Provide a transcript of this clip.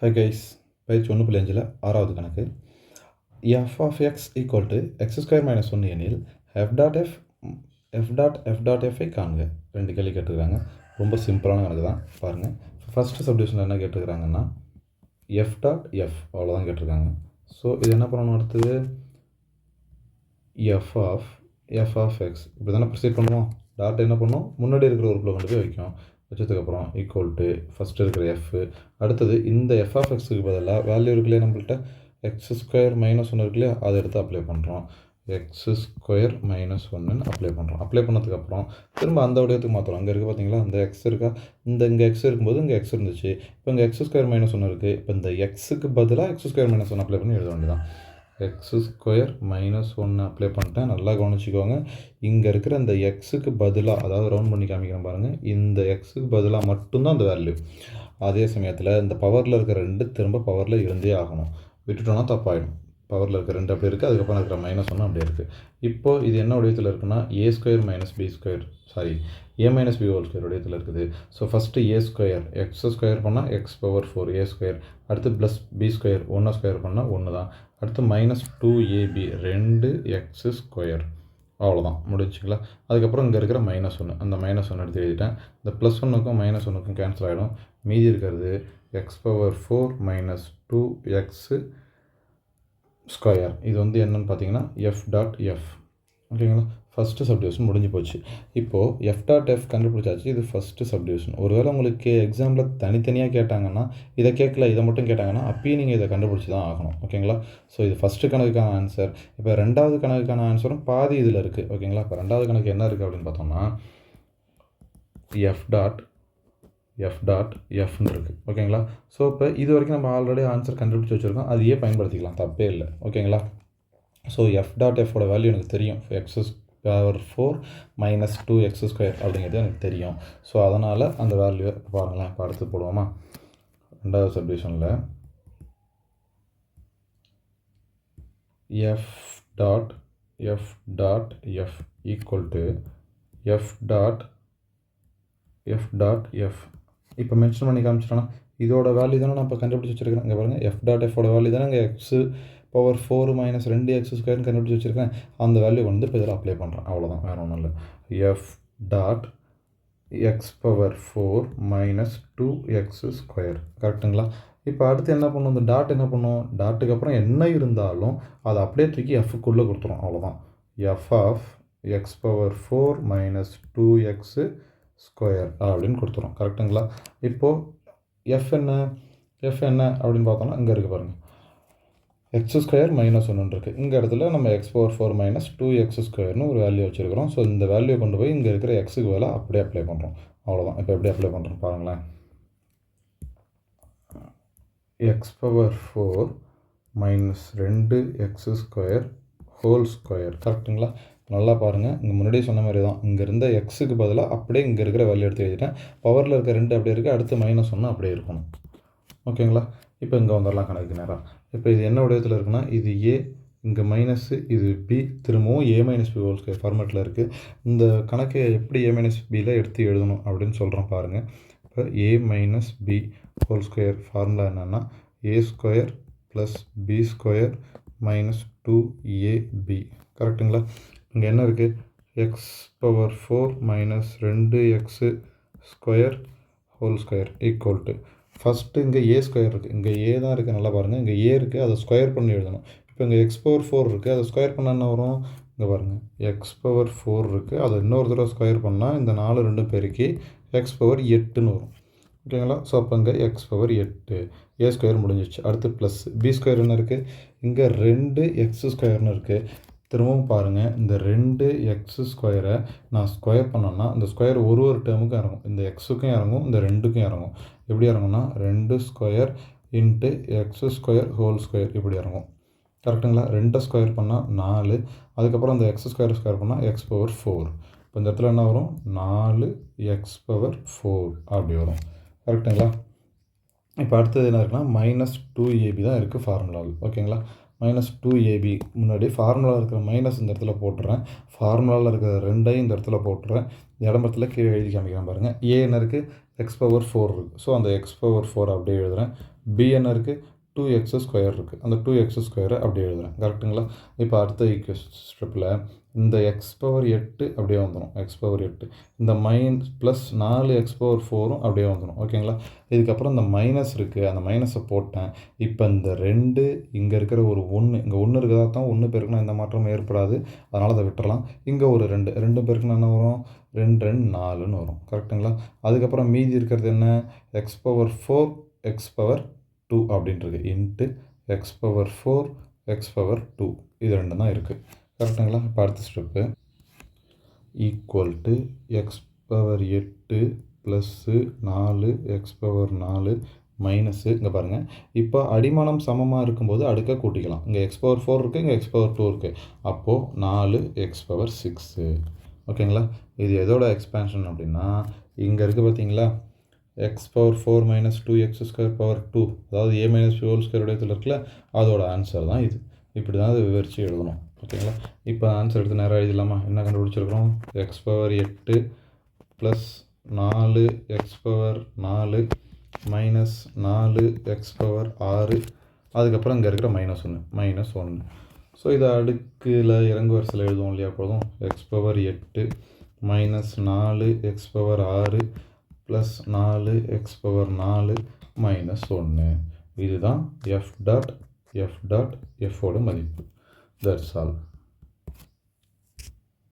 Hi guys பயிற்சி ஒன்று புள்ளி அஞ்சில் ஆறாவது கணக்கு. F of x equal to x square minus ஒன்று எனில் F dot F F dot F dot FI காணுங்க ரெண்டு கேள்வி கேட்டுருக்காங்க. ரொம்ப சிம்பிளான கணக்கு தான். பாருங்கள் ஃபஸ்ட்டு சப்டிவிஷனில் என்ன கேட்டிருக்காங்கன்னா எஃப் டாட் எஃப் அவ்வளோதான் கேட்டிருக்காங்க. ஸோ இது என்ன பண்ணணும் அடுத்தது? F of F of x இப்படி தானே ப்ரொசீட் பண்ணுவோம்? டாட் என்ன பண்ணும்? முன்னாடி இருக்கிற உறுப்பில் கொண்டு போய் வைக்கும் வச்சதுக்கப்புறம் ஈக்குவல் டு ஃபஸ்ட்டு இருக்கிற எஃப்பு அடுத்தது இந்த எஃப் ஆஃப் எக்ஸுக்கு பதிலாக வேல்யூ இருக்குல்லையே நம்மள்ட்ட? எக்ஸ் ஸ்கொயர் மைனஸ் ஒன்று இருக்குல்லையா? அதை எடுத்து அப்ளை பண்ணுறோம் எக்ஸ் ஸ்கொயர் மைனஸ் ஒன்றுன்னு அப்ளை பண்ணுறோம் அப்ளை பண்ணதுக்கப்புறம் திரும்ப அந்த உடையத்துக்கு மாற்றுறோம் அங்கே இருக்குது பார்த்தீங்களா அந்த எக்ஸ் இருக்கா? இந்த இங்கே எக்ஸ் இருக்கும்போது இங்கே எக்ஸ் இருந்துச்சு. இப்போ இங்கே எக்ஸ் ஸ்கொயர் மைனஸ் ஒன்று இருக்குது இப்போ இந்த எக்ஸுக்கு பதிலாக எக்ஸ் ஸ்கொயர் மைனஸ் ஒன்று அப்ளை பண்ணி எழுத வேண்டியதான் எக்ஸ் ஸ்கொயர் மைனஸ் ஒன்று அப்ளை பண்ணிட்டேன் நல்லா கவனிச்சிக்கோங்க. இங்கே இருக்கிற அந்த எக்ஸுக்கு பதிலாக அதாவது ரவுண்ட் பண்ணி காமிக்கிறேன் பாருங்கள் இந்த எக்ஸுக்கு பதிலாக மட்டும்தான் அந்த வேல்யூ அதே சமயத்தில் இந்த பவரில் இருக்கிற ரெண்டு திரும்ப பவரில் இருந்தே ஆகணும். விட்டுட்டோன்னா தப்பாயிடும். பவரில் இருக்க ரெண்டு அப்படி இருக்குது அதுக்கப்புறம் இருக்கிற மைனஸ் ஒன்று அப்படியே இருக்குது இப்போது இது என்ன உடையத்தில் இருக்குன்னா A square minus B square sorry A minus B whole square உடையத்தில் இருக்குது. So first A square x square பண்ணால் x power four A square அடுத்து ப்ளஸ் பி ஸ்கொயர் ஒன்று ஸ்கொயர் பண்ணால் ஒன்று தான். அடுத்து மைனஸ் டூ ஏபி ரெண்டு எக்ஸ் ஸ்கொயர் அவ்வளோதான் முடிஞ்சுங்களா? அதுக்கப்புறம் இங்கே இருக்கிற மைனஸ் ஒன்று அந்த மைனஸ் ஒன்று எடுத்து எழுதிட்டேன். இந்த ப்ளஸ் ஒன்றுக்கும் மைனஸ் ஒன்றுக்கும் கேன்சல் ஆகிடும் மீதி இருக்கிறது x power four minus two x square இது வந்து என்னென்னு பார்த்தீங்கன்னா எஃப் டாட் எஃப் ஓகேங்களா? ஃபஸ்ட்டு சப்டிவிஷன் முடிஞ்சு போச்சு. இப்போது எஃப் டாட் எஃப் கண்டுபிடிச்சாச்சு. இது ஃபஸ்ட்டு சப்டிவிஷன் ஒருவேளை உங்களுக்கு எக்ஸாமில் தனித்தனியாக கேட்டாங்கன்னா இதை கேட்கல இதை மட்டும் கேட்டாங்கன்னா அப்பயும் நீங்கள் இதை கண்டுபிடிச்சி தான் ஆகணும். ஓகேங்களா? ஸோ இது ஃபஸ்ட்டு கணக்குக்கான ஆன்சர் இப்போ ரெண்டாவது கணக்குக்கான ஆன்சரும் பாதி இதில் இருக்குது ஓகேங்களா? இப்போ ரெண்டாவது கணக்கு என்ன இருக்குது அப்படின்னு பார்த்தோம்னா எஃப் டாட் எஃப் டாட் எஃப்னு இருக்குது ஓகேங்களா ஸோ இப்போ இது வரைக்கும் நம்ம ஆல்ரெடி ஆன்சர் கண்டுபிடிச்சி வச்சுருக்கோம். அதையே பயன்படுத்திக்கலாம். தப்பே இல்லை. ஓகேங்களா ஸோ எஃப் டாட் எஃபோட வேல்யூ எனக்கு தெரியும். X power four minus two x square அப்படிங்கிறது எனக்கு தெரியும். ஸோ அதனால் அந்த வேல்யூ பாருங்களேன். இப்போ அடுத்து போடுவோமா? ரெண்டாவது சப்டிஷனில் F dot F dot F equal to F dot F dot F இப்போ மென்ஷன் பண்ணி காமிச்சிட்டோன்னா இதோட வேல்யூ தானே நான் இப்போ கண்டுபிடிச்சி வச்சிருக்கேன். இங்கே பாருங்கள் எஃப் டாட் எஃபோட வேல்யூ தானே இங்கே எக்ஸு பவர் ஃபோர் மைனஸ் ரெண்டு எக்ஸ் ஸ்கொயர்னு கண்டுபிடிச்சி வச்சுருக்கேன். அந்த வேல்யூ வந்து இப்போ இதில் அப்ளை பண்ணுறேன் அவ்வளோதான் வேறு ஒன்றும் இல்லை. F dot x power four minus two x square கரெக்டுங்களா? இப்போ அடுத்து என்ன பண்ணும்? இந்த டாட் என்ன பண்ணும்? டாட்டுக்கு அப்புறம் என்ன இருந்தாலும் அதை அப்படியே தூக்கி எஃப்க்குள்ளே கொடுத்துரும். அவ்வளோதான் F of x power four minus two x square அப்படின்னு கொடுத்துரும் கரெக்டுங்களா இப்போது எஃப் என்ன? எஃப் என்ன அப்படின்னு பார்த்தோம்னா இங்கே இருக்குது பாருங்கள் எக்ஸ் ஸ்கொயர் மைனஸ் ஒன்று இருக்குது இங்கே இடத்துல நம்ம x four four minus two x ஸ்கொயர்னு ஒரு வேல்யூ வச்சுருக்கிறோம். ஸோ இந்த வேல்யூ கொண்டு போய் இங்கே இருக்கிற எக்ஸுக்கு வேலை அப்படியே அப்ளை பண்ணுறோம் அவ்வளோதான் இப்போ எப்படி அப்ளை பண்ணுறோம் பாருங்களேன். எக்ஸ் பவர் ஃபோர் மைனஸ் ரெண்டு எக்ஸ் ஸ்கொயர் ஹோல் ஸ்கொயர் கரெக்டுங்களா நல்லா பாருங்கள் இங்கே முன்னாடியே சொன்ன மாதிரி தான் இங்கே இருந்த எக்ஸுக்கு பதிலாக அப்படியே இங்கே இருக்கிற வேல்யூ எடுத்து எழுதிட்டேன். பவரில் இருக்க ரெண்டு அப்படியே இருக்குது அடுத்து மைனஸ் ஒன்று அப்படியே இருக்கணும். ஓகேங்களா இப்போ இங்கே வந்துடலாம் கணக்கு நேரம் இப்போ இது என்ன உடையத்தில் இருக்குன்னா இது ஏ இங்கே மைனஸு இது பி திரும்பவும் A minus B whole square ஃபார்மேட்டில் இருக்குது இந்த கணக்கை எப்படி ஏ மைனஸ் பியில் எடுத்து எழுதணும் அப்படின்னு சொல்கிறோம் பாருங்கள் இப்போ A minus B whole square formula என்னென்னா A square plus B square minus two AB கரெக்டுங்களா இங்கே என்ன இருக்குது எக்ஸ் பவர் ஃபோர் மைனஸ் ரெண்டு x square whole square equal to first இங்கே ஏ ஸ்கொயர் இருக்குது இங்கே ஏ தான் இருக்குது நல்லா பாருங்கள் இங்கே ஏ இருக்குது அதை ஸ்கொயர் பண்ணி எழுதணும். இப்போ இங்கே எக்ஸ் பவர் ஃபோர் இருக்குது அதை ஸ்கொயர் பண்ணால் என்ன வரும்? இங்கே பாருங்கள் எக்ஸ் பவர் ஃபோர் இருக்குது அதை இன்னொரு தடவை ஸ்கொயர் பண்ணால் இந்த நாலு ரெண்டும் பெருக்கி எக்ஸ் பவர் எட்டுன்னு வரும். ஓகேங்களா? ஸோ அப்போ இங்கே எக்ஸ் பவர் எட்டு. ஏ ஸ்கொயர் முடிஞ்சிச்சு அடுத்து ப்ளஸ் பி ஸ்கொயர் என்ன இருக்குது இங்கே ரெண்டு எக்ஸ் ஸ்கொயர்னு இருக்குது திரும்பவும் பாருங்கள் இந்த ரெண்டு எக்ஸ் ஸ்கொயரை நான் ஸ்கொயர் பண்ணோன்னா இந்த ஸ்கொயர் ஒரு ஒரு டேர்முக்கும் இறங்கும். இந்த எக்ஸுக்கும் இறங்கும் இந்த ரெண்டுக்கும் இறங்கும். எப்படி இறங்கும்னா ரெண்டு square into x square whole square இப்படி இறங்கும். கரெக்டுங்களா ரெண்டை ஸ்கொயர் பண்ணால் நாலு அதுக்கப்புறம் அந்த எக்ஸ் ஸ்கொயர் ஸ்கொயர் பண்ணால் எக்ஸ் பவர் ஃபோர் இப்போ இந்த இடத்துல என்ன வரும்? நாலு எக்ஸ் பவர் ஃபோர் அப்படி வரும். கரெக்டுங்களா இப்போ அடுத்தது என்ன இருக்குன்னா மைனஸ் டூ ஏபி தான் இருக்குது ஃபார்முலாவில் ஓகேங்களா மைனஸ் டூ ஏபி முன்னாடி ஃபார்முலாவில் இருக்கிற மைனஸ் இந்த இடத்துல போட்டுறேன். ஃபார்முலாவில் இருக்கிற ரெண்டையும் இந்த இடத்துல போட்டுறேன். இடம்பரத்தில் கீழே எழுதி காமிக்கிறேன் பாருங்கள் ஏ என்ன இருக்குது எக்ஸ் பவர் ஃபோர் இருக்குது ஸோ அந்த எக்ஸ் பவர் ஃபோர் அப்படியே எழுதுகிறேன் பி என்ன இருக்குது டூ எக்ஸ் ஸ்கொயர் இருக்குது அந்த டூ எக்ஸ் ஸ்கொயரை அப்படியே எழுதுறேன். கரெக்டுங்களா இப்போ அடுத்த ஈக்குவஸ் ஸ்டெப்பில் இந்த எக்ஸ் பவர் எட்டு அப்படியே வந்துடும் எக்ஸ் பவர் எட்டு. இந்த மைன் ப்ளஸ் நாலு எக்ஸ் பவர் ஃபோரும் அப்படியே வந்துடும் ஓகேங்களா இதுக்கப்புறம் இந்த மைனஸ் இருக்குது அந்த மைனஸை போட்டேன். இப்போ இந்த ரெண்டு இங்கே இருக்கிற ஒரு ஒன்று இங்கே ஒன்று இருக்கிறதா தான் ஒன்று பேருக்குனா எந்த மாற்றமும் ஏற்படாது. அதனால் அதை விட்டுறலாம். இங்கே ஒரு ரெண்டு ரெண்டு பேருக்குன்னா என்ன வரும்? ரெண்டு ரெண்டு நாலுன்னு வரும். கரெக்டுங்களா அதுக்கப்புறம் மீதி இருக்கிறது என்ன? X power four x power two அப்படின்றது into x power four x power two இது ரெண்டு தான் இருக்குது கரெக்டுங்களா இப்போ அடுத்த step equal to x power எட்டு ப்ளஸ்ஸு நாலு எக்ஸ் பவர் நாலு மைனஸு இங்கே பாருங்கள் இப்போ அடிமானம் சமமாக இருக்கும்போது அடுக்க கூட்டிக்கலாம். இங்கே எக்ஸ் பவர் ஃபோர் இருக்குது இங்கே எக்ஸ் பவர் டூ இருக்குது அப்போது நாலு எக்ஸ் பவர் சிக்ஸு ஓகேங்களா இது எதோட எக்ஸ்பேன்ஷன் அப்படின்னா இங்கே இருக்குது பார்த்தீங்களா x power four minus two x square power two அதாவது ஏ மைனஸ் ஹோல் ஸ்கொயர் உடையத்தில் இருக்குல்ல அதோட ஆன்சர் தான் இது. இப்படி தான் அதை விவரித்து எழுதணும். ஓகேங்களா? இப்போ ஆன்சர் எடுத்து நேராக எழுதலாமா என்ன கண்டுபிடிச்சிருக்கிறோம்? எக்ஸ் பவர் எட்டு ப்ளஸ் நாலு எக்ஸ் பவர் நாலு மைனஸ் நாலு எக்ஸ் பவர் ஆறு. அதுக்கப்புறம் இங்கே இருக்கிற மைனஸ் ஒன்று மைனஸ் ஒன்று ஸோ இதை அடுக்கில் இறங்கு வரிசையில் எழுதுவோம் இல்லையா? போதும் எக்ஸ் பவர் எட்டு மைனஸ் நாலு எக்ஸ் பவர் ஆறு. ப்ளஸ் நாலு எக்ஸ் பவர் நாலு மைனஸ் ஒன்று இதுதான் எஃப் டாட் எஃப் டாட் எஃபோட மதிப்பு. That's all